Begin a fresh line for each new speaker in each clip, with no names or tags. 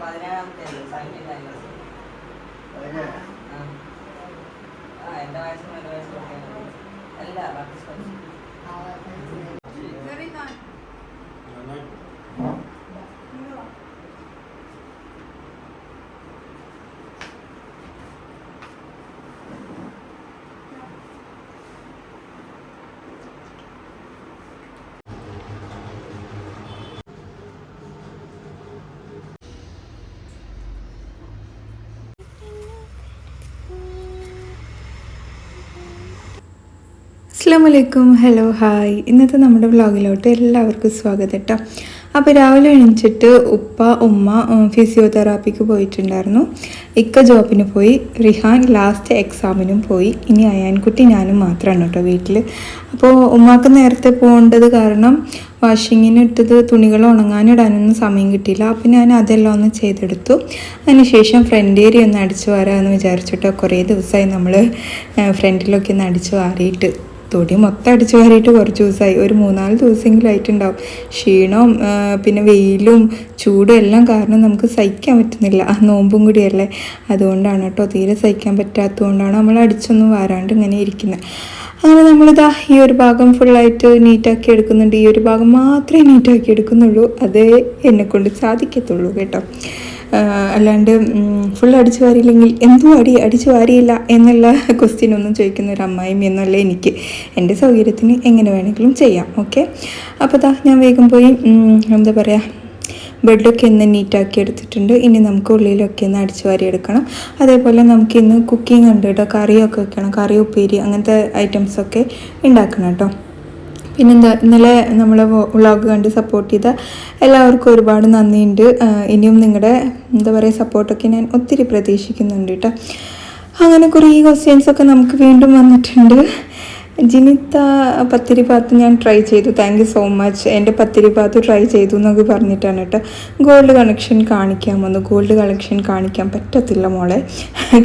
പതിനേഴാമത്തെ ആ എന്റെ വയസ്സും എന്റെ വയസ്സും ഒക്കെ അല്ല ബട്ടർസ്കോച്ച്
അസ്സാം വലൈക്കും ഹലോ ഹായ്. ഇന്നത്തെ നമ്മുടെ വ്ളോഗിലോട്ട് എല്ലാവർക്കും സ്വാഗതം കേട്ടോ അപ്പോൾ രാവിലെ എണീച്ചിട്ട് ഉപ്പ ഉമ്മ ഫിസിയോതെറാപ്പിക്ക് പോയിട്ടുണ്ടായിരുന്നു. ഇക്ക ജോബിന് പോയി. റിഹാൻ ലാസ്റ്റ് എക്സാമിനും പോയി. ഇനി അയാൻകുട്ടി ഞാനും മാത്രമാണ് കേട്ടോ വീട്ടിൽ അപ്പോൾ ഉമ്മാക്ക് നേരത്തെ പോകേണ്ടത് കാരണം വാഷിങ്ങിന് ഇട്ടത് തുണികൾ ഉണങ്ങാനിടാനൊന്നും സമയം കിട്ടിയില്ല. അപ്പോൾ ഞാൻ അതെല്ലാം ഒന്ന് ചെയ്തെടുത്തു. അതിനുശേഷം ഫ്രണ്ട് ഏരിയ ഒന്ന് അടിച്ചു വാരാമെന്ന് വിചാരിച്ചിട്ടോ കുറേ ദിവസമായി നമ്മൾ ഫ്രണ്ടിലൊക്കെ ഒന്ന് അടിച്ചു വാരിയിട്ട് തൊടി മൊത്തം അടിച്ചു കയറിയിട്ട് കുറച്ച് ദിവസമായി ഒരു മൂന്നാൽ ദിവസമെങ്കിലും ആയിട്ടുണ്ടാവും. ക്ഷീണവും പിന്നെ വെയിലും ചൂടും എല്ലാം കാരണം നമുക്ക് സഹിക്കാൻ പറ്റുന്നില്ല. ആ നോമ്പും കൂടിയല്ലേ. അതുകൊണ്ടാണ് കേട്ടോ തീരെ സഹിക്കാൻ പറ്റാത്തതുകൊണ്ടാണ് നമ്മൾ അടിച്ചൊന്നും വാരാണ്ട് ഇങ്ങനെ ഇരിക്കുന്നത് അങ്ങനെ നമ്മളിതാ ഈ ഒരു ഭാഗം ഫുള്ളായിട്ട് നീറ്റാക്കി എടുക്കുന്നുണ്ട്. ഈ ഒരു ഭാഗം മാത്രമേ നീറ്റാക്കി എടുക്കുന്നുള്ളൂ. അതേ എന്നെക്കൊണ്ട് സാധിക്കത്തുള്ളൂ കേട്ടോ. അല്ലാണ്ട് ഫുൾ അടിച്ചു വാരിയില്ലെങ്കിൽ എന്തും അടി അടിച്ചു വാരിയില്ല എന്നുള്ള ക്വസ്റ്റ്യൻ ഒന്നും ചോദിക്കുന്ന ഒരു അമ്മായിയും എന്നല്ല എനിക്ക്. എന്റെ സൗകര്യത്തിന് എങ്ങനെ വേണമെങ്കിലും ചെയ്യാം ഓക്കെ അപ്പോൾ അതാ ഞാൻ വേഗം പോയി എന്താ പറയുക ബെഡൊക്കെ ഇന്ന് നീറ്റാക്കി എടുത്തിട്ടുണ്ട്. ഇനി നമുക്ക് ഉള്ളിലൊക്കെ ഒന്ന് അടിച്ചു വാരി എടുക്കണം. അതേപോലെ നമുക്ക് ഇന്ന് കുക്കിംഗ് ഉണ്ട് കേട്ടോ. കറിയൊക്കെ വെക്കണം. കറി ഉപ്പേരി അങ്ങനത്തെ ഐറ്റംസൊക്കെ ഉണ്ടാക്കണം കേട്ടോ. പിന്നെന്താ ഇന്നലെ നമ്മളെ വ്ളോഗ് കണ്ട് സപ്പോർട്ട് ചെയ്ത എല്ലാവർക്കും ഒരുപാട് നന്ദിയുണ്ട്. ഇനിയും നിങ്ങളുടെ എന്താ പറയുക സപ്പോർട്ടൊക്കെ ഞാൻ ഒത്തിരി പ്രതീക്ഷിക്കുന്നുണ്ട് കേട്ടോ അങ്ങനെ കുറേ ക്വസ്റ്റ്യൻസൊക്കെ നമുക്ക് വീണ്ടും വന്നിട്ടുണ്ട്. ജിനിത്ത പത്തിരി പാത്ത് ഞാൻ ട്രൈ ചെയ്തു. താങ്ക് യു സോ മച്ച് എന്റെ പത്തിരി പാത്ത് ട്രൈ ചെയ്തു എന്നൊക്കെ പറഞ്ഞിട്ടാണ് കേട്ടോ. ഗോൾഡ് കണക്ഷൻ കാണിക്കാമെന്ന്. ഗോൾഡ് കളക്ഷൻ കാണിക്കാൻ പറ്റത്തില്ല മോളെ.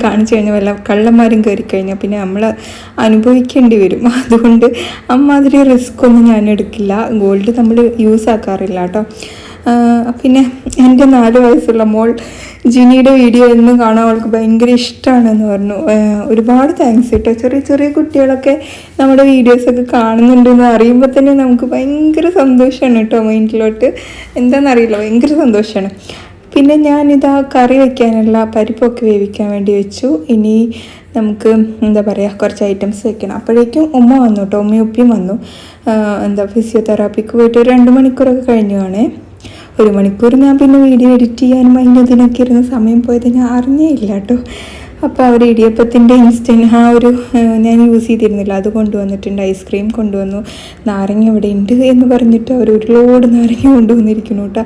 കാണിച്ചു കഴിഞ്ഞാൽ വല്ല കള്ളന്മാരും കയറി കഴിഞ്ഞാൽ പിന്നെ നമ്മൾ അനുഭവിക്കേണ്ടി വരും. അതുകൊണ്ട് അമ്മാതിരി റിസ്ക് ഒന്നും ഞാൻ എടുക്കില്ല. ഗോൾഡ് നമ്മൾ യൂസ് ആക്കാറില്ല കേട്ടോ. പിന്നെ എന്റെ നാല് വയസ്സുള്ള മോൾ ജിനിയുടെ വീഡിയോ എന്നും കാണാൻ അവൾക്ക് ഭയങ്കര ഇഷ്ടമാണെന്ന് പറഞ്ഞു. ഒരുപാട് താങ്ക്സ് കേട്ടോ ചെറിയ ചെറിയ കുട്ടികളൊക്കെ നമ്മുടെ വീഡിയോസൊക്കെ കാണുന്നുണ്ടെന്ന് അറിയുമ്പോൾ തന്നെ നമുക്ക് ഭയങ്കര സന്തോഷമാണ് കേട്ടോ മൈൻഡിലോട്ട് എന്താണെന്നറിയില്ല ഭയങ്കര സന്തോഷമാണ്. പിന്നെ ഞാനിതാ കറി വയ്ക്കാനുള്ള പരിപ്പൊക്കെ വേവിക്കാൻ വേണ്ടി വെച്ചു. ഇനി നമുക്ക് എന്താ പറയുക കുറച്ച് ഐറ്റംസ് വെക്കണം. അപ്പോഴേക്കും ഉമ്മ വന്നു കേട്ടോ ഉമ്മയും ഉപ്പിയും വന്നു. എന്താ ഫിസിയോതെറാപ്പിക്ക് പോയിട്ട് ഒരു രണ്ട് മണിക്കൂറൊക്കെ കഴിഞ്ഞുവാണേ ഒരു മണിക്കൂർ ഞാൻ പിന്നെ വീഡിയോ എഡിറ്റ് ചെയ്യാനും അതിന്റെ ഇതിനൊക്കെ ഇരുന്ന സമയം പോയത് ഞാൻ അറിഞ്ഞേ ഇല്ല കേട്ടോ. അപ്പോൾ അവർ ഇടിയപ്പത്തിന്റെ ഇൻസ്റ്റന്റ് ആ ഒരു ഞാൻ യൂസ് ചെയ്തിരുന്നില്ല. അത് കൊണ്ടുവന്നിട്ടുണ്ട് ഐസ്ക്രീം കൊണ്ടുവന്നു. നാരങ്ങ ഇവിടെ ഉണ്ട് എന്ന് പറഞ്ഞിട്ട് അവർ ഒരു ലോഡ് നാരങ്ങ കൊണ്ടുവന്നിരിക്കുന്നു കേട്ടോ.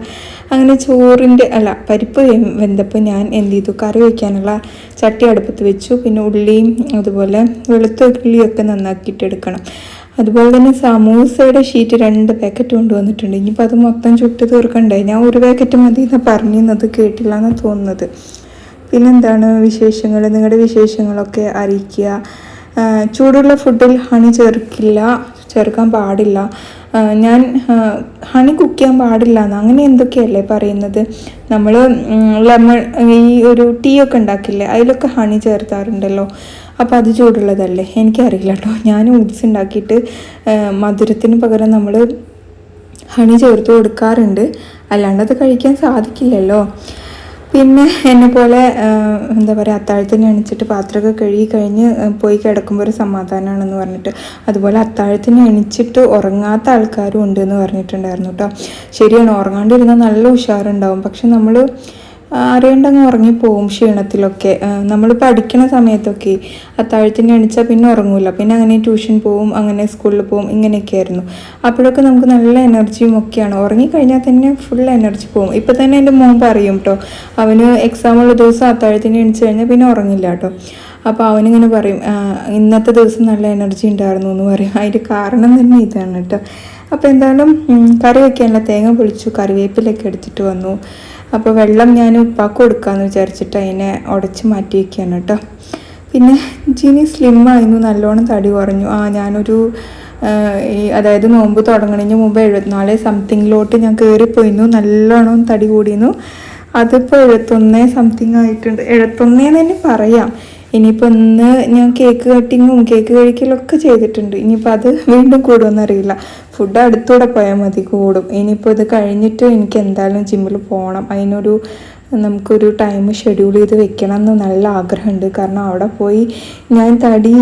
അങ്ങനെ ചോറിന്റെ അല്ല പരിപ്പ് വെന്തപ്പോൾ ഞാൻ എന്ത് ചെയ്തു? കറി വയ്ക്കാനുള്ള ചട്ടി അടുപ്പത്ത് വെച്ചു. പിന്നെ ഉള്ളിയും അതുപോലെ വെളുത്തുള്ളിയൊക്കെ നന്നാക്കിയിട്ട് എടുക്കണം. അതുപോലെ തന്നെ സമൂസയുടെ ഷീറ്റ് രണ്ട് പാക്കറ്റ് കൊണ്ടുവന്നിട്ടുണ്ട്. ഇനിയിപ്പോൾ അത് മൊത്തം ചുട്ട് തീർക്കണ്ടേ? ഞാൻ ഒരു പാക്കറ്റ് മതി എന്ന് പറഞ്ഞിരുന്നത്. കേട്ടില്ല എന്നാണ് തോന്നുന്നത്. പിന്നെന്താണ് വിശേഷങ്ങൾ നിങ്ങളുടെ വിശേഷങ്ങളൊക്കെ അറിയിക്കുക. ചൂടുള്ള ഫുഡിൽ ഹണി ചേർക്കില്ല ചേർക്കാൻ പാടില്ല. ഞാൻ ഹണി കുക്ക് ചെയ്യാൻ പാടില്ല എന്ന് അങ്ങനെ എന്തൊക്കെയല്ലേ പറയുന്നത്? നമ്മൾ ലെമൺ ഈ ഒരു ടീ ഒക്കെ ഉണ്ടാക്കില്ലേ അതിലൊക്കെ ഹണി ചേർത്താറുണ്ടല്ലോ. അപ്പോൾ അത് ചൂടുള്ളതല്ലേ? എനിക്കറിയില്ല കേട്ടോ ഞാൻ ഊട്സ് ഉണ്ടാക്കിയിട്ട് മധുരത്തിന് പകരം നമ്മൾ ഹണി ചേർത്ത് കൊടുക്കാറുണ്ട്. അല്ലാണ്ട് അത് കഴിക്കാൻ സാധിക്കില്ലല്ലോ. പിന്നെ എന്നെ പോലെ എന്താ പറയുക അത്താഴത്തിന് എണിച്ചിട്ട് പാത്രമൊക്കെ കഴുകി കഴിഞ്ഞ് പോയി കിടക്കുമ്പോൾ ഒരു സമാധാനമാണെന്ന് പറഞ്ഞിട്ട്. അതുപോലെ അത്താഴത്തിന് എണിച്ചിട്ട് ഉറങ്ങാത്ത ആൾക്കാരും ഉണ്ട് എന്ന് പറഞ്ഞിട്ടുണ്ടായിരുന്നു കേട്ടോ ശരിയാണ് ഉറങ്ങാണ്ടിരുന്നാൽ നല്ല ഉഷാറുണ്ടാവും. പക്ഷെ നമ്മൾ അറിയണ്ടങ്ങ് ഉറങ്ങിപ്പോവും ക്ഷീണത്തിലൊക്കെ. നമ്മൾ പഠിക്കണ സമയത്തൊക്കെ അത്താഴത്തിന് എണിച്ചാൽ പിന്നെ ഉറങ്ങൂല. പിന്നെ അങ്ങനെ ട്യൂഷൻ പോവും അങ്ങനെ സ്കൂളിൽ പോവും ഇങ്ങനെയൊക്കെ ആയിരുന്നു. അപ്പോഴൊക്കെ നമുക്ക് നല്ല എനർജിയും ഒക്കെയാണ്. ഉറങ്ങിക്കഴിഞ്ഞാൽ തന്നെ ഫുൾ എനർജി പോവും. ഇപ്പം തന്നെ എന്റെ മോൻ പറയും കേട്ടോ അവന് എക്സാം ഉള്ള ദിവസം അത്താഴത്തിന് എണിച്ച് കഴിഞ്ഞാൽ പിന്നെ ഉറങ്ങില്ല കേട്ടോ അപ്പോൾ അവനിങ്ങനെ പറയും ഇന്നത്തെ ദിവസം നല്ല എനർജി ഉണ്ടായിരുന്നു എന്ന് പറയും. അതിന്റെ കാരണം തന്നെ ഇതാണ് കേട്ടോ അപ്പോൾ എന്തായാലും കറി വയ്ക്കാനുള്ള തേങ്ങ പൊളിച്ചു കറിവേപ്പിലൊക്കെ എടുത്തിട്ട് വന്നു. അപ്പോൾ വെള്ളം ഞാൻ ഉപ്പാക്ക് കൊടുക്കാമെന്ന് വിചാരിച്ചിട്ട് അതിനെ ഉടച്ച് മാറ്റി വയ്ക്കുകയാണ് കേട്ടോ. പിന്നെ ജിനി സ്ലിം ആയിരുന്നു നല്ലോണം തടി കുറഞ്ഞു. ആ ഞാനൊരു ഈ അതായത് നോമ്പ് തുടങ്ങണതിന് മുമ്പ് എഴുപത്തിനാല് സംതിങ്ങിലോട്ട് ഞാൻ കയറിപ്പോയിരുന്നു നല്ലോണം തടി കൂടിയിരുന്നു. അതിപ്പോൾ എഴുപത്തൊന്ന് സംതിങ് ആയിട്ടുണ്ട്. എഴുപത്തൊന്നേ തന്നെ പറയാം. ഇനിയിപ്പോൾ ഇന്ന് ഞാൻ കേക്ക് കട്ടിങ്ങും കേക്ക് കഴിക്കലൊക്കെ ചെയ്തിട്ടുണ്ട്. ഇനിയിപ്പോൾ അത് വീണ്ടും കൂടുമെന്നറിയില്ല ഫുഡ് അടുത്തൂടെ പോയാൽ മതി കൂടും. ഇനിയിപ്പോൾ ഇത് കഴിഞ്ഞിട്ട് എനിക്ക് എന്തായാലും ജിമ്മിൽ പോകണം അതിനൊരു നമുക്കൊരു ടൈം ഷെഡ്യൂൾ ചെയ്ത് വെക്കണം എന്ന് നല്ല ആഗ്രഹമുണ്ട്. കാരണം അവിടെ പോയി ഞാൻ തടി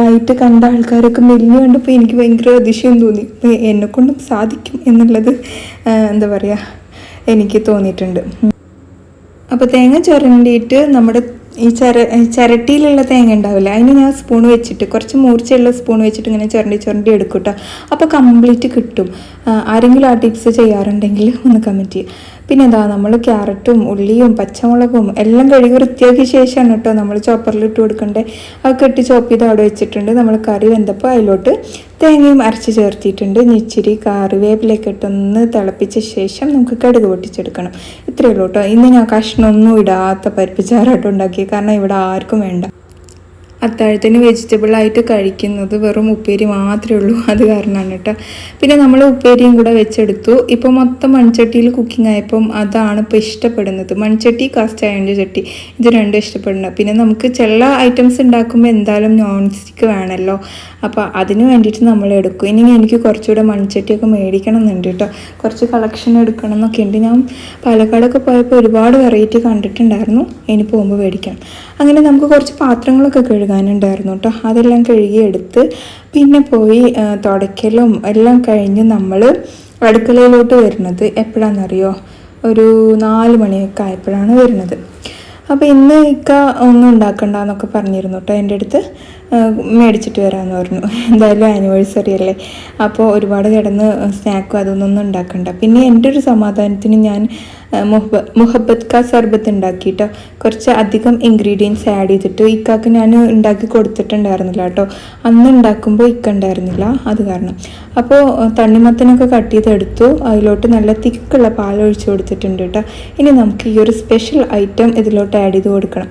ആയിട്ട് കണ്ട ആൾക്കാരൊക്കെ മെലിഞ്ഞു കണ്ടപ്പോൾ എനിക്ക് ഭയങ്കര അതിശയം തോന്നി. എന്നെക്കൊണ്ടും സാധിക്കും എന്നുള്ളത് എന്താ പറയുക എനിക്ക് തോന്നിയിട്ടുണ്ട്. അപ്പോൾ തേങ്ങ ചുരണ്ടിയിട്ട് നമ്മുടെ ഈ ചര ചിരട്ടിയിലുള്ള തേങ്ങ ഉണ്ടാവില്ല? അതിന് ഞാൻ സ്പൂൺ വെച്ചിട്ട് കുറച്ച് മൂർച്ചയുള്ള സ്പൂൺ വെച്ചിട്ട് ഇങ്ങനെ ചുരണ്ടി ചുരണ്ടി എടുക്കും കേട്ടോ അപ്പോൾ കംപ്ലീറ്റ് കിട്ടും. ആരെങ്കിലും ആ ടിപ്സ് ചെയ്യാറുണ്ടെങ്കിൽ ഒന്ന് കമന്റ് ചെയ്യുക പിന്നെ എന്താ നമ്മൾ ക്യാരറ്റും ഉള്ളിയും പച്ചമുളകും എല്ലാം കഴുകി വൃത്തിയാക്കിയ ശേഷമാണ് കേട്ടോ നമ്മൾ ചോപ്പറിൽ ഇട്ട് കൊടുക്കേണ്ടത് അതൊക്കെ ഇട്ട് ചോപ്പ് ചെയ്ത് അവിടെ വെച്ചിട്ടുണ്ട്. നമ്മൾ കറി വെന്തപ്പോൾ അതിലോട്ട് തേങ്ങയും അരച്ച് ചേർത്തിയിട്ടുണ്ട്. ഇച്ചിരി കറിവേപ്പിലൊക്കെ ഇട്ടൊന്ന് തിളപ്പിച്ച ശേഷം നമുക്ക് കടുക് പൊട്ടിച്ചെടുക്കണം. ഇത്രയേ ഉള്ളൂ കേട്ടോ. ഇന്ന് ഞാൻ കഷ്ണമൊന്നും ഇടാത്ത പരിപ്പിച്ചാറായിട്ട് ഉണ്ടാക്കിയത് ഉണ്ടാക്കി കാരണം ഇവിടെ ആർക്കും വേണ്ട. അത്താഴത്തിന് വെജിറ്റബിൾ ആയിട്ട് കഴിക്കുന്നത് വെറും ഉപ്പേരി മാത്രമേ ഉള്ളൂ. അത് കാരണമാണ് കേട്ടോ. പിന്നെ നമ്മൾ ഉപ്പേരിയും കൂടെ വെച്ചെടുത്തു. ഇപ്പോൾ മൊത്തം മൺചട്ടിയിൽ കുക്കിംഗ് ആയപ്പം അതാണ് ഇപ്പോൾ ഇഷ്ടപ്പെടുന്നത്. മൺചട്ടി കാസ്റ്റ് അയണിന്റെ ചട്ടി. ഇത് രണ്ടും ഇഷ്ടപ്പെടുന്നത് പിന്നെ നമുക്ക് ചില ഐറ്റംസ് ഉണ്ടാക്കുമ്പോൾ എന്തായാലും നോൺ സ്റ്റിക്ക് വേണമല്ലോ അപ്പോൾ അതിന് വേണ്ടിയിട്ട് നമ്മൾ എടുക്കും. ഇനി എനിക്ക് കുറച്ചുകൂടെ മൺചട്ടിയൊക്കെ മേടിക്കണം എന്നുണ്ട് കേട്ടോ. കുറച്ച് കളക്ഷൻ എടുക്കണം എന്നൊക്കെ ഉണ്ട്. ഞാൻ പാലക്കാടൊക്കെ പോയപ്പോൾ ഒരുപാട് വെറൈറ്റി കണ്ടിട്ടുണ്ടായിരുന്നു. ഇനി പോകുമ്പോൾ മേടിക്കണം അങ്ങനെ നമുക്ക് കുറച്ച് പാത്രങ്ങളൊക്കെ കഴുകാനുണ്ടായിരുന്നു കേട്ടോ അതെല്ലാം കഴുകിയെടുത്ത് പിന്നെ പോയി തുടയ്ക്കലും എല്ലാം കഴിഞ്ഞ് നമ്മൾ അടുക്കളയിലോട്ട് വരുന്നത് എപ്പോഴാണെന്നറിയോ ഒരു നാല് മണിയൊക്കെ ആയപ്പോഴാണ് വരുന്നത്. അപ്പോൾ ഇന്ന് ഇക്ക ഒന്നും ഉണ്ടാക്കണ്ട എന്നൊക്കെ പറഞ്ഞിരുന്നു കേട്ടോ എന്റെ അടുത്ത്. മേടിച്ചിട്ട് വരാമെന്ന് പറഞ്ഞു. എന്തായാലും ആനിവേഴ്സറി അല്ലേ? അപ്പോൾ ഒരുപാട് കിടന്ന് സ്നാക്കും അതൊന്നും ഉണ്ടാക്കണ്ട. പിന്നെ എന്റെ ഒരു സമാധാനത്തിന് ഞാൻ മുഹബത്ത് കാ സർബത്ത് ഉണ്ടാക്കിയിട്ട് കുറച്ച് അധികം ഇൻഗ്രീഡിയൻസ് ആഡ് ചെയ്തിട്ട് ഇക്കാക്ക് ഞാൻ ഉണ്ടാക്കി കൊടുത്തിട്ടുണ്ടായിരുന്നില്ല കേട്ടോ. അന്ന് ഉണ്ടാക്കുമ്പോൾ ഇക്ക ഉണ്ടായിരുന്നില്ല അത് കാരണം. അപ്പോൾ തണ്ണിമത്തനൊക്കെ കട്ട് ചെയ്തെടുത്തു. അതിലോട്ട് നല്ല തിക്കുള്ള പാൽ ഒഴിച്ചു കൊടുത്തിട്ടുണ്ട് കേട്ടോ. ഇനി നമുക്ക് ഈ ഒരു സ്പെഷ്യൽ ഐറ്റം ഇതിലോട്ട് ആഡ് ചെയ്ത് കൊടുക്കണം.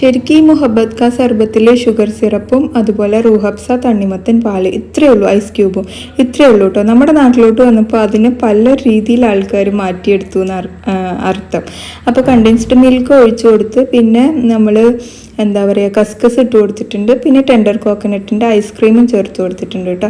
ശരിക്കും ഈ മുഹബത്ത് ഖാ സർബത്തിൽ ഷുഗർ സിറപ്പും അതുപോലെ റൂഹബ്സ തണ്ണിമത്തൻ പാൽ ഇത്രയേ ഉള്ളൂ ഐസ് ക്യൂബും ഇത്രയേ ഉള്ളൂ കേട്ടോ നമ്മുടെ നാട്ടിലോട്ട് വന്നപ്പോൾ അതിനെ പല രീതിയിൽ ആൾക്കാർ മാറ്റിയെടുത്തു എന്ന് അർത്ഥം. അപ്പോൾ കണ്ടൻസ്ഡ് മിൽക്ക് ഒഴിച്ചു കൊടുത്ത് പിന്നെ നമ്മൾ എന്താ പറയുക കസ്കസ് ഇട്ട് കൊടുത്തിട്ടുണ്ട്. പിന്നെ ടെൻഡർ കോക്കനട്ടിന്റെ ഐസ്ക്രീമും ചേർത്ത് കൊടുത്തിട്ടുണ്ട് കേട്ടോ.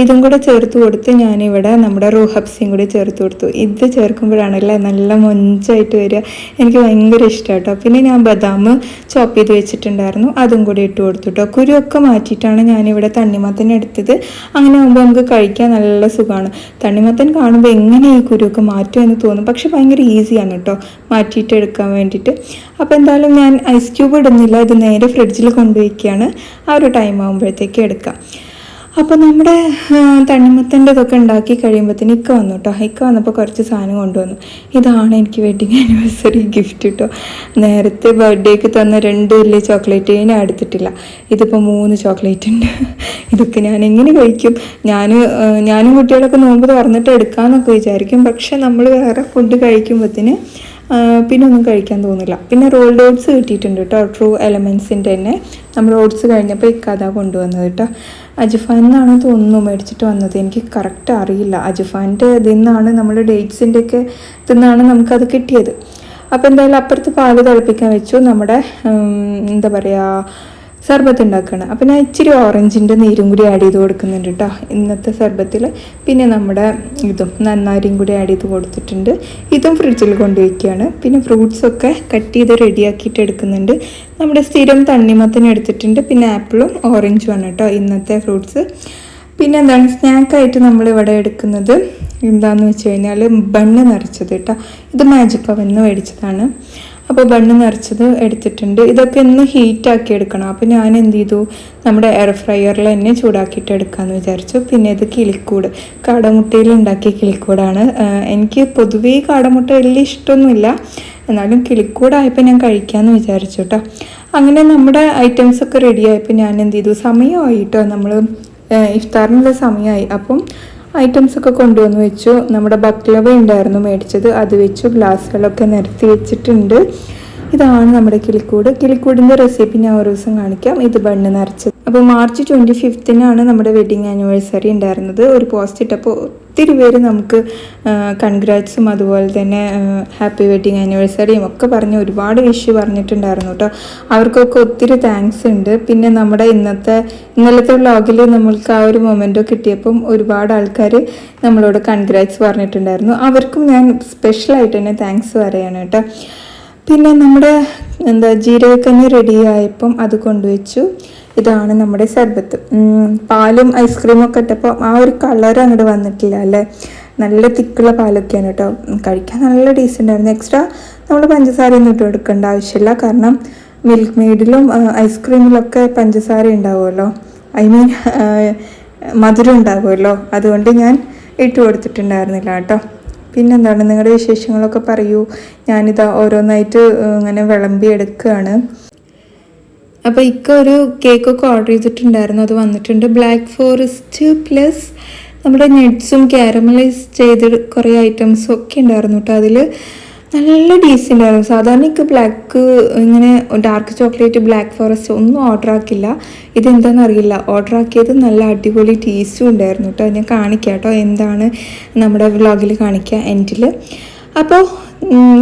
ഇതും കൂടെ ചേർത്ത് കൊടുത്ത് ഞാനിവിടെ നമ്മുടെ റൂഹബ്സിയും കൂടി ചേർത്ത് കൊടുത്തു. ഇത് ചേർക്കുമ്പോഴാണല്ലേ നല്ല മൊഞ്ചായിട്ട് വരിക. എനിക്ക് ഭയങ്കര ഇഷ്ടം കേട്ടോ. പിന്നെ ഞാൻ ബദാം ചോപ്പ് ചെയ്ത് വെച്ചിട്ടുണ്ടായിരുന്നു. അതും കൂടി ഇട്ട് കൊടുത്തു കേട്ടോ. കുരുവൊക്കെ മാറ്റിയിട്ടാണ് ഞാനിവിടെ തണ്ണിമത്തൻ എടുത്തത്. അങ്ങനെ ആകുമ്പോൾ നമുക്ക് കഴിക്കാൻ നല്ല സുഖമാണ്. തണ്ണിമത്തൻ കാണുമ്പോൾ എങ്ങനെ ഈ കുരുവൊക്കെ മാറ്റും എന്ന് തോന്നും. പക്ഷെ ഭയങ്കര ഈസിയാണ് കേട്ടോ. മാറ്റിയിട്ട് എടുക്കാൻ വേണ്ടിയിട്ട്. അപ്പോൾ എന്തായാലും ഞാൻ ഐസ് ക്യൂബ് ഇടുന്നില്ല. ഇത് നേരെ ഫ്രിഡ്ജിൽ കൊണ്ടുപോയിക്കുകയാണ് ആ ഒരു ടൈം ആകുമ്പോഴത്തേക്ക് എടുക്കാം. അപ്പോൾ നമ്മുടെ തണ്ണിമത്തന്റെ ഇതൊക്കെ ഉണ്ടാക്കി കഴിയുമ്പോഴത്തേന് ഇക്ക വന്നു കേട്ടോ ഇക്ക വന്നപ്പോൾ കുറച്ച് സാധനം കൊണ്ടുവന്നു. ഇതാണ് എനിക്ക് വെഡിങ് ആനിവേഴ്സറി ഗിഫ്റ്റ് കേട്ടോ നേരത്തെ ബർത്ത്ഡേക്ക് തന്ന രണ്ട് വലിയ ചോക്ലേറ്റ് ഞാൻ എടുത്തിട്ടില്ല. ഇതിപ്പോൾ മൂന്ന് ചോക്ലേറ്റ് ഉണ്ട്. ഇതൊക്കെ ഞാൻ എങ്ങനെ കഴിക്കും? ഞാൻ ഞാനും കുട്ടികളൊക്കെ നോമ്പ് തുറന്നിട്ട് എടുക്കാമെന്നൊക്കെ വിചാരിക്കും. പക്ഷെ നമ്മൾ വേറെ ഫുഡ് കഴിക്കുമ്പോഴത്തേന് പിന്നെ ഒന്നും കഴിക്കാൻ തോന്നില്ല. പിന്നെ റോൾഡ് ഓട്സ് കിട്ടിയിട്ടുണ്ട് കേട്ടോ ട്രൂ എലമെൻസിന്റെ തന്നെ. നമ്മൾ ഓട്സ് കഴിഞ്ഞപ്പോൾ ഇക്കാതാ കൊണ്ടുവന്നത് കേട്ടോ അജുഫാൻ എന്നാണ് തോന്നുന്നു മേടിച്ചിട്ട് വന്നത്? എനിക്ക് കറക്റ്റ് അറിയില്ല. അജുഫാന്റെ ഇതിൽ നിന്നാണ് നമ്മുടെ ഡേറ്റ്സിന്റെ ഒക്കെ ഇതിൽ നിന്നാണ് നമുക്കത് കിട്ടിയത്. അപ്പോൾ എന്തായാലും അപ്പുറത്ത് പാൽ തിളപ്പിക്കാൻ വെച്ചു. നമ്മുടെ എന്താ പറയുക സർബത്ത് ഉണ്ടാക്കുകയാണ് അപ്പോൾ ഞാൻ ഇച്ചിരി ഓറഞ്ചിന്റെ നീരും കൂടി ആഡ് ചെയ്ത് കൊടുക്കുന്നുണ്ട് കേട്ടോ ഇന്നത്തെ സർബത്തിൽ പിന്നെ നമ്മുടെ ഇതും നന്നാരിയും കൂടി ആഡ് ചെയ്ത് കൊടുത്തിട്ടുണ്ട്. ഇതും ഫ്രിഡ്ജിൽ കൊണ്ടുവയ്ക്കുകയാണ്. പിന്നെ ഫ്രൂട്ട്സൊക്കെ കട്ട് ചെയ്ത് റെഡിയാക്കിയിട്ട് എടുക്കുന്നുണ്ട്. നമ്മുടെ സ്ഥിരം തണ്ണിമത്തൻ എടുത്തിട്ടുണ്ട്. പിന്നെ ആപ്പിളും ഓറഞ്ചും ആണ് കേട്ടോ ഇന്നത്തെ ഫ്രൂട്ട്സ് പിന്നെ എന്താണ് സ്നാക്കായിട്ട് നമ്മൾ ഇവിടെ എടുക്കുന്നത്? എന്താണെന്ന് വെച്ച് കഴിഞ്ഞാൽ ബണ്ണ് നിറച്ചത് കേട്ടോ ഇത് മാജിക് പവന്ന് മേടിച്ചതാണ്. അപ്പോൾ ബണ്ണ് നിറച്ചത് എടുത്തിട്ടുണ്ട്. ഇതൊക്കെ ഒന്ന് ഹീറ്റാക്കി എടുക്കണം. അപ്പോൾ ഞാൻ എന്ത് ചെയ്തു? നമ്മുടെ എയർ ഫ്രയറിൽ തന്നെ ചൂടാക്കിയിട്ട് എടുക്കാമെന്ന് വിചാരിച്ചു. പിന്നെ ഇത് കിളിക്കൂട്. കാടമുട്ടയിൽ ഉണ്ടാക്കിയ കിളിക്കൂടാണ്. എനിക്ക് പൊതുവേ കാടമുട്ട വലിയ ഇഷ്ടമൊന്നുമില്ല. എന്നാലും കിളിക്കൂടായപ്പോൾ ഞാൻ കഴിക്കാമെന്ന് വിചാരിച്ചു കേട്ടോ അങ്ങനെ നമ്മുടെ ഐറ്റംസ് ഒക്കെ റെഡി ആയപ്പോൾ ഞാൻ എന്ത് ചെയ്തു? സമയമായിട്ടോ നമ്മൾ ഇഫ്താറിനുള്ള സമയമായി. അപ്പം ഐറ്റംസ് ഒക്കെ കൊണ്ടുവന്ന് വെച്ചു. നമ്മുടെ ബക്ലവ ഉണ്ടായിരുന്നു മേടിച്ചത്. അത് വെച്ചു. ഗ്ലാസ്സുകളൊക്കെ നിരത്തി വെച്ചിട്ടുണ്ട്. ഇതാണ് നമ്മുടെ കിളിക്കൂട്. കിളിക്കൂടിന്റെ റെസിപ്പി ഞാൻ ഒരു ദിവസം കാണിക്കാം. ഇത് ബണ്ണ് നിറച്ചത് അപ്പോൾ മാർച്ച് ട്വന്റി ഫിഫ്തിനാണ് നമ്മുടെ വെഡിങ് ആനിവേഴ്സറി ഉണ്ടായിരുന്നത്. ഒരു പോസ്റ്റ് ഇട്ടപ്പോൾ ഒത്തിരി പേര് നമുക്ക് കൺഗ്രാറ്റ്സും അതുപോലെ തന്നെ ഹാപ്പി വെഡിങ് ആനിവേഴ്സറിയും ഒക്കെ പറഞ്ഞ് ഒരുപാട് വിഷ് പറഞ്ഞിട്ടുണ്ടായിരുന്നു കേട്ടോ അവർക്കൊക്കെ ഒത്തിരി താങ്ക്സ് ഉണ്ട്. പിന്നെ നമ്മുടെ ഇന്നത്തെ ഇന്നലത്തെ വ്ളോഗിൽ നമ്മൾക്ക് ആ ഒരു മൊമെന്റോ കിട്ടിയപ്പം ഒരുപാട് ആൾക്കാർ നമ്മളോട് കൺഗ്രാറ്റ്സ് പറഞ്ഞിട്ടുണ്ടായിരുന്നു. അവർക്കും ഞാൻ സ്പെഷ്യലായിട്ട് തന്നെ താങ്ക്സ് പറയാണ് കേട്ടോ പിന്നെ നമ്മുടെ എന്താ ജീരകക്കഞ്ഞി റെഡി ആയപ്പം അത് കൊണ്ടുവച്ചു. ഇതാണ് നമ്മുടെ സർബത്ത്. പാലും ഐസ്ക്രീമും ഒക്കെ ഇട്ടപ്പോൾ ആ ഒരു കളർ അങ്ങോട്ട് വന്നിട്ടില്ല അല്ലേ? നല്ല തിക്കുള്ള പാലൊക്കെയാണ് കേട്ടോ. കഴിക്കാൻ നല്ല ടേസ്റ്റ് ആയിരുന്നു എക്സ്ട്രാ നമ്മൾ പഞ്ചസാര ഒന്നും ഇട്ട് കൊടുക്കേണ്ട ആവശ്യമില്ല. കാരണം മിൽക്ക് മെയ്ഡിലും ഐസ്ക്രീമിലൊക്കെ പഞ്ചസാര ഉണ്ടാവുമല്ലോ. ഐ മീൻ മധുരം ഉണ്ടാവുമല്ലോ. അതുകൊണ്ട് ഞാൻ ഇട്ട് കൊടുത്തിട്ടുണ്ടായിരുന്നില്ല കേട്ടോ. പിന്നെന്താണ് നിങ്ങളുടെ വിശേഷങ്ങളൊക്കെ പറയൂ. ഞാനിതാ ഓരോന്നായിട്ട് ഇങ്ങനെ വിളമ്പി എടുക്കുകയാണ് അപ്പോൾ ഇക്ക ഒരു കേക്കൊക്കെ ഓർഡർ ചെയ്തിട്ടുണ്ടായിരുന്നു. അത് വന്നിട്ടുണ്ട്. ബ്ലാക്ക് ഫോറസ്റ്റ് പ്ലസ് നമ്മുടെ നട്ട്സും ക്യാരമലൈസ് ചെയ്ത് കുറേ ഐറ്റംസും ഒക്കെ ഉണ്ടായിരുന്നു കേട്ടോ അതിൽ നല്ല ടേസ്റ്റ് ഉണ്ടായിരുന്നു സാധാരണ എനിക്ക് ബ്ലാക്ക് ഇങ്ങനെ ഡാർക്ക് ചോക്ലേറ്റ് ബ്ലാക്ക് ഫോറസ്റ്റ് ഒന്നും ഓർഡർ ആക്കില്ല ഇതെന്താണെന്ന് അറിയില്ല. ഓർഡർ ആക്കിയത് നല്ല അടിപൊളി ടേസ്റ്റും ഉണ്ടായിരുന്നു കേട്ടോ ഞാൻ കാണിക്കാം കേട്ടോ എന്താണ് നമ്മുടെ വ്ളോഗിൽ കാണിക്കുക എൻഡിൽ അപ്പോൾ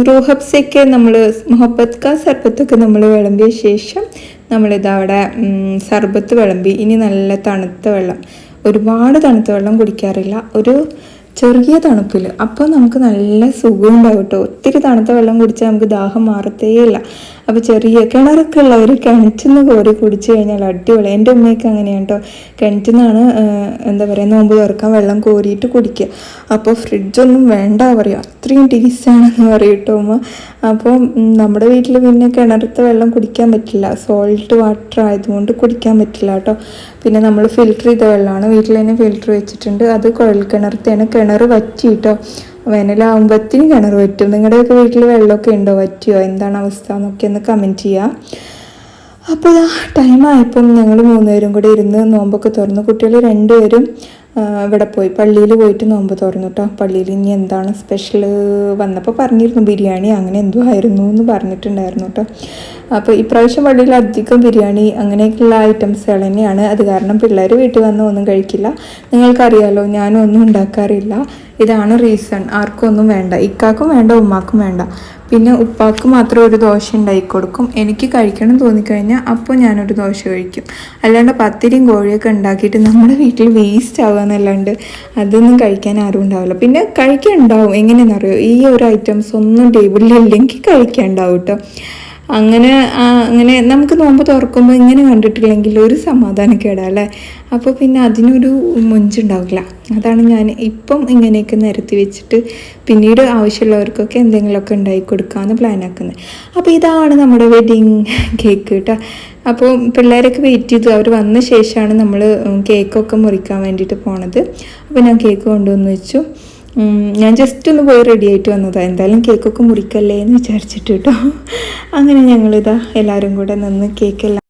റൂഹബ്സൊക്കെ നമ്മൾ മൊഹബത്ത് കാ സർബത്തൊക്കെ നമ്മൾ വിളമ്പിയ ശേഷം നമ്മളിത് അവിടെ സർബത്ത് വിളമ്പി. ഇനി നല്ല തണുത്ത വെള്ളം. ഒരുപാട് തണുത്ത വെള്ളം കുടിക്കാറില്ല. ഒരു ചെറിയ തണുപ്പിൽ. അപ്പോൾ നമുക്ക് നല്ല സുഖമുണ്ടാവും കേട്ടോ. ഒത്തിരി തണുത്ത വെള്ളം കുടിച്ചാൽ നമുക്ക് ദാഹം മാറത്തേയില്ല. അപ്പോൾ ചെറിയ കിണറൊക്കെ ഉള്ളവർ കിണറ്റുന്ന കോരി കുടിച്ചു കഴിഞ്ഞാൽ അടിപൊളി. എന്റെ ഉമ്മയൊക്കെ അങ്ങനെയാണ് കേട്ടോ കിണറ്റുന്നാണ് എന്താ പറയുക നോമ്പ് തുറക്കാൻ വെള്ളം കോരിയിട്ട് കുടിക്കുക അപ്പോൾ ഫ്രിഡ്ജൊന്നും വേണ്ട പറയും. അത്രയും ടേസ്റ്റാണെന്ന് പറയും കേട്ടോ ഉമ്മ. അപ്പോൾ നമ്മുടെ വീട്ടിൽ പിന്നെ കിണറത്തെ വെള്ളം കുടിക്കാൻ പറ്റില്ല. സോൾട്ട് വാട്ടർ ആയതുകൊണ്ട് കുടിക്കാൻ പറ്റില്ല കേട്ടോ പിന്നെ നമ്മൾ ഫിൽറ്റർ ചെയ്ത വെള്ളമാണ്. വീട്ടിൽ തന്നെ ഫിൽറ്റർ വെച്ചിട്ടുണ്ട്. അത് കുഴൽ കിണറത്തെയാണ് കിണർ വറ്റി കേട്ടോ വേനലാകുമ്പോഴത്തേന് കിണർ വറ്റും നിങ്ങളുടെയൊക്കെ വീട്ടിൽ വെള്ളമൊക്കെ ഉണ്ടോ? വറ്റിയോ? എന്താണ് അവസ്ഥ? എന്നൊക്കെ ഒന്ന് കമന്റ് ചെയ്യുക അപ്പോൾ ടൈം ആയപ്പം ഞങ്ങൾ മൂന്നുപേരും കൂടെ ഇരുന്ന് നോമ്പൊക്കെ തുറന്നു. കുട്ടികൾ രണ്ടുപേരും ആ, ഇവിടെ പോയി. പള്ളിയിൽ പോയിട്ട് നോമ്പ് തുറന്നു കേട്ടോ പള്ളിയിൽ ഇനി എന്താണ് സ്പെഷ്യൽ വന്നപ്പോൾ പറഞ്ഞിരുന്നു ബിരിയാണി. അങ്ങനെ എന്തോ ആയിരുന്നു എന്ന് പറഞ്ഞിട്ടുണ്ടായിരുന്നു കേട്ടോ അപ്പോൾ ഇപ്രാവശ്യം പള്ളിയിൽ അധികം ബിരിയാണി അങ്ങനെയൊക്കെയുള്ള ഐറ്റംസുകൾ തന്നെയാണ്. അത് കാരണം പിള്ളേർ വീട്ടിൽ വന്ന് ഒന്നും കഴിക്കില്ല. നിങ്ങൾക്കറിയാലോ ഞാനും ഒന്നും ഉണ്ടാക്കാറില്ല. ഇതാണ് റീസൺ ആർക്കും ഒന്നും വേണ്ട. ഇക്കാക്കും വേണ്ട ഉമ്മാക്കും വേണ്ട. പിന്നെ ഉപ്പാക്ക് മാത്രം ഒരു ദോശ ഉണ്ടാക്കി കൊടുക്കും. എനിക്ക് കഴിക്കണം തോന്നിക്കഴിഞ്ഞാൽ അപ്പോൾ ഞാനൊരു ദോശ കഴിക്കും. അല്ലാണ്ട് പത്തിരിയും കോഴിയൊക്കെ ഉണ്ടാക്കിയിട്ട് നമ്മുടെ വീട്ടിൽ വേസ്റ്റ് ആവുക എന്നല്ലാണ്ട് അതൊന്നും കഴിക്കാൻ ആരും ഉണ്ടാവില്ല. പിന്നെ കഴിക്കാൻ ഉണ്ടാവും. എങ്ങനെയെന്നറിയോ ഈ ഒരു ഐറ്റംസ് ഒന്നും ടേബിളിൽ ഇല്ലെങ്കിൽ കഴിക്കാൻ ഉണ്ടാവും കേട്ടോ അങ്ങനെ അങ്ങനെ നമുക്ക് നോമ്പ് തുറക്കുമ്പോൾ ഇങ്ങനെ കണ്ടിട്ടില്ലെങ്കിൽ ഒരു സമാധാനക്കേടാ അല്ലേ? അപ്പോൾ പിന്നെ അതിനൊരു മുഞ്ചുണ്ടാവില്ല. അതാണ് ഞാൻ ഇപ്പം ഇങ്ങനെയൊക്കെ നിരത്തി വെച്ചിട്ട് പിന്നീട് ആവശ്യമുള്ളവർക്കൊക്കെ എന്തെങ്കിലുമൊക്കെ ഉണ്ടാക്കി കൊടുക്കാമെന്ന് പ്ലാൻ ആക്കുന്നത് അപ്പോൾ ഇതാണ് നമ്മുടെ വെഡിങ് കേക്ക് കേട്ടോ അപ്പോൾ പിള്ളേരൊക്കെ വെയിറ്റ് ചെയ്തു. അവർ വന്ന ശേഷമാണ് നമ്മൾ കേക്കൊക്കെ മുറിക്കാൻ വേണ്ടിയിട്ട് പോണത്. അപ്പോൾ ഞാൻ കേക്ക് കൊണ്ടുവന്ന് വെച്ചു. ഞാൻ ജസ്റ്റ് ഒന്ന് പോയി റെഡി ആയിട്ട് വന്നതാണ് എന്തായാലും കേക്കൊക്കെ മുറിക്കല്ലേ എന്ന് വിചാരിച്ചിട്ട് കേട്ടോ അങ്ങനെ ഞങ്ങളിതാ എല്ലാവരും കൂടെ നിന്ന് കേക്കെല്ലാം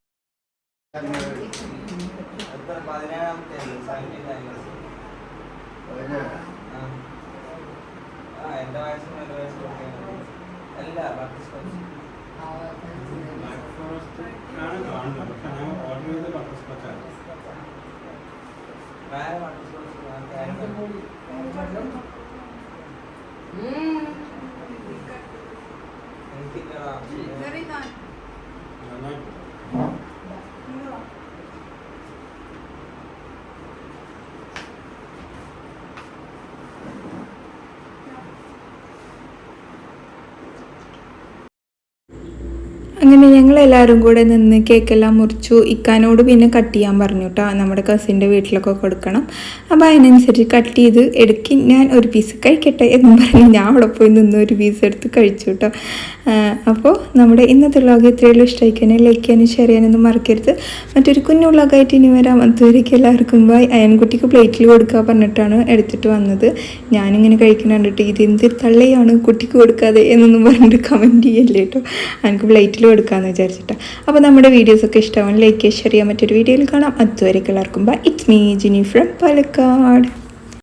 Very
nice.
അങ്ങനെ ഞങ്ങൾ എല്ലാവരും കൂടെ നിന്ന് കേക്കെല്ലാം മുറിച്ചു. ഇക്കാനോട് പിന്നെ കട്ട് ചെയ്യാൻ പറഞ്ഞു കേട്ടോ നമ്മുടെ കസിന്റെ വീട്ടിലൊക്കെ കൊടുക്കണം. അപ്പോൾ അതിനനുസരിച്ച് കട്ട് ചെയ്ത് എടുക്കി ഞാൻ ഒരു പീസ് കഴിക്കട്ടെ എന്നും പറഞ്ഞ് ഞാൻ അവിടെ പോയി നിന്ന് ഒരു പീസ് എടുത്ത് കഴിച്ചു കേട്ടോ അപ്പോൾ നമ്മുടെ ഇന്നത്തെ വ്ളോഗ് ഇത്രയുള്ളൂ ഇഷ്ടമായിക്കാനും ലൈക്ക് ചെയ്യാനും ഷെയർ ചെയ്യാനൊന്നും മറക്കരുത്. മറ്റൊരു കുഞ്ഞു വ്ളോഗായിട്ട് ഇനി വരാം. അതുവരേക്കും എല്ലാവർക്കും ബൈ അയൻകുട്ടിക്ക് പ്ലേറ്റിൽ കൊടുക്കുക പറഞ്ഞിട്ടാണ് എടുത്തിട്ട് വന്നത്. ഞാനിങ്ങനെ കഴിക്കുന്ന കണ്ടിട്ട് ഇത് എന്ത് തള്ളയാണ്? കുട്ടിക്ക് കൊടുക്കാതെ എന്നൊന്നും പറഞ്ഞിട്ട് കമന്റ് ചെയ്യല്ലേ കേട്ടോ എനിക്ക് പ്ലേറ്റിൽ കൊടുക്കാമെന്ന് വിചാരിച്ചിട്ടാണ് അപ്പോൾ നമ്മുടെ വീഡിയോസൊക്കെ ഇഷ്ടമാവും ലൈക്ക് ഷെയർ ചെയ്യാൻ മറ്റൊരു വീഡിയോയിൽ കാണാം. അതുവരെ എല്ലാവർക്കും bye it's me Jini from Palakkad